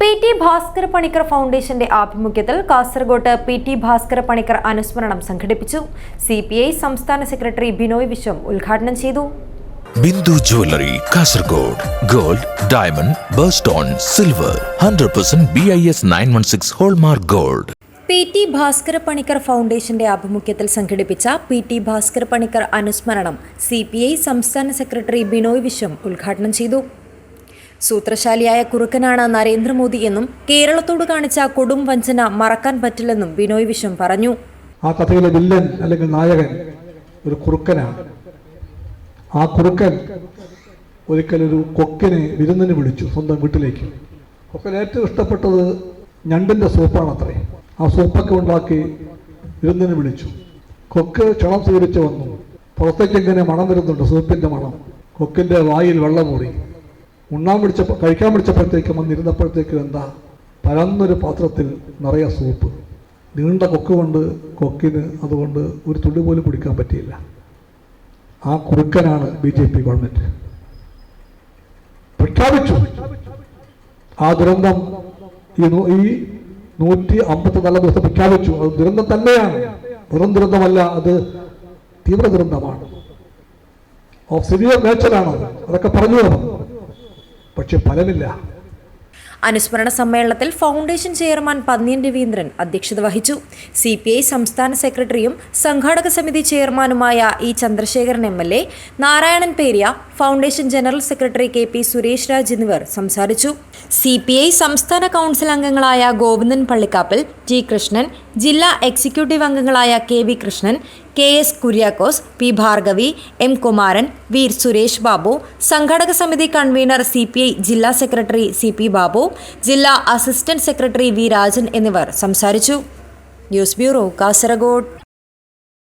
P T Bhaskar Panicker ഫൗണ്ടേഷന്റെ ആഭിമുഖ്യത്തിൽ കാസർഗോട്ട് പി ടി ഭാസ്കർ പണിക്കർ അനുസ്മരണം സംഘടിപ്പിച്ചു. സി പി ഐ സംസ്ഥാന സെക്രട്ടറി ബിനോയ് വിശ്വം ഉദ്ഘാടനം ചെയ്തു. Bindu jewellery Kasaragod. Gold diamond birthstone silver. Hundred percent B I S nine one six hallmark gold. P T Bhaskara Panicker ഫൗണ്ടേഷന്റെ ആഭിമുഖ്യത്തിൽ സംഘടിപ്പിച്ച പി ടി ഭാസ്കര പണിക്കർ അനുസ്മരണം സി പി ഐ സംസ്ഥാന സെക്രട്ടറി ബിനോയ് വിശ്വം ഉദ്ഘാടനം ചെയ്തു. സൂത്രശാലിയായ കുറുക്കനാണ് നരേന്ദ്രമോദി എന്നും കേരളത്തോട് കാണിച്ച കൊടും വഞ്ചന മറക്കാൻ പറ്റില്ലെന്നും ബിനോയ് വിശ്വം പറഞ്ഞു. ആ കഥയിലെ വില്ലൻ അല്ലെങ്കിൽ നായകൻ ഒരു കുറുക്കനാണ്. ആ കുറുക്കൻ ഒരിക്കലൊരു കൊക്കിനെ വിരുന്നിന് വിളിച്ചു സ്വന്തം വീട്ടിലേക്ക്. കൊക്കൻ ഏറ്റവും ഇഷ്ടപ്പെട്ടത് ഞണ്ടിന്റെ സൂപ്പാണ് അത്രേ ആ സൂപ്പൊക്കെ ഉണ്ടാക്കി വിരുന്നിന് വിളിച്ചു. കൊക്ക് ക്ഷണം സ്വീകരിച്ച് വന്നു. പുറത്തേക്ക് ഇങ്ങനെ മണം വരുന്നുണ്ട് സൂപ്പിന്റെ മണം? കൊക്കിന്റെ വായിൽ വെള്ളം മൂടി ഉണ്ണാൻ പിടിച്ച കഴിക്കാൻ പിടിച്ചപ്പോഴത്തേക്കും വന്നിരുന്നപ്പോഴത്തേക്കും എന്താ? പരന്നൊരു പാത്രത്തിൽ നിറയെ സൂപ്പ്. നീണ്ട കൊക്ക് കൊണ്ട് കൊക്കിന് അതുകൊണ്ട് ഒരു തുള്ളി പോലും കുടിക്കാൻ പറ്റിയില്ല. ആ കുറുക്കനാണ് ബി ജെ പി ഗവൺമെന്റ് പ്രഖ്യാപിച്ചു. ആ ദുരന്തം ഈ ഈ നൂറ്റി അമ്പത്തി നാലാം ദിവസം പ്രഖ്യാപിച്ചു. അത് ദുരന്തം തന്നെയാണ്. വെറും ദുരന്തമല്ല അത് തീവ്ര ദുരന്തമാണ്. ഓഫ് സിവിയർ നേച്ചറാണ് അതൊക്കെ പറഞ്ഞു അവർ പക്ഷെ ഫലമില്ല. അനുസ്മരണ സമ്മേളനത്തിൽ ഫൗണ്ടേഷൻ ചെയർമാൻ പന്നിയൻ രവീന്ദ്രൻ അധ്യക്ഷത വഹിച്ചു. സി പി ഐ സംസ്ഥാന സെക്രട്ടറിയും സംഘാടക സമിതി ചെയർമാനുമായ E Chandrasekharan M L A Narayanan Periya foundation general secretary K P Suresh Raj എന്നിവർ സംസാരിച്ചു. സി പി ഐ സംസ്ഥാന കൗൺസിൽ അംഗങ്ങളായ ഗോവിന്ദൻ പള്ളിക്കാപ്പിൽ ടി കൃഷ്ണൻ ജില്ലാ എക്സിക്യൂട്ടീവ് അംഗങ്ങളായ K V Krishnan K S Kuriakose P Bhargavi M Kumaran Veer Suresh Babu സംഘാടക സമിതി കൺവീനർ സി പി ഐ ജില്ലാ secretary C P Babu ജില്ലാ അസിസ്റ്റന്റ് സെക്രട്ടറി വി രാജൻ എന്നിവർ സംസാരിച്ചു. News bureau Kasaragod.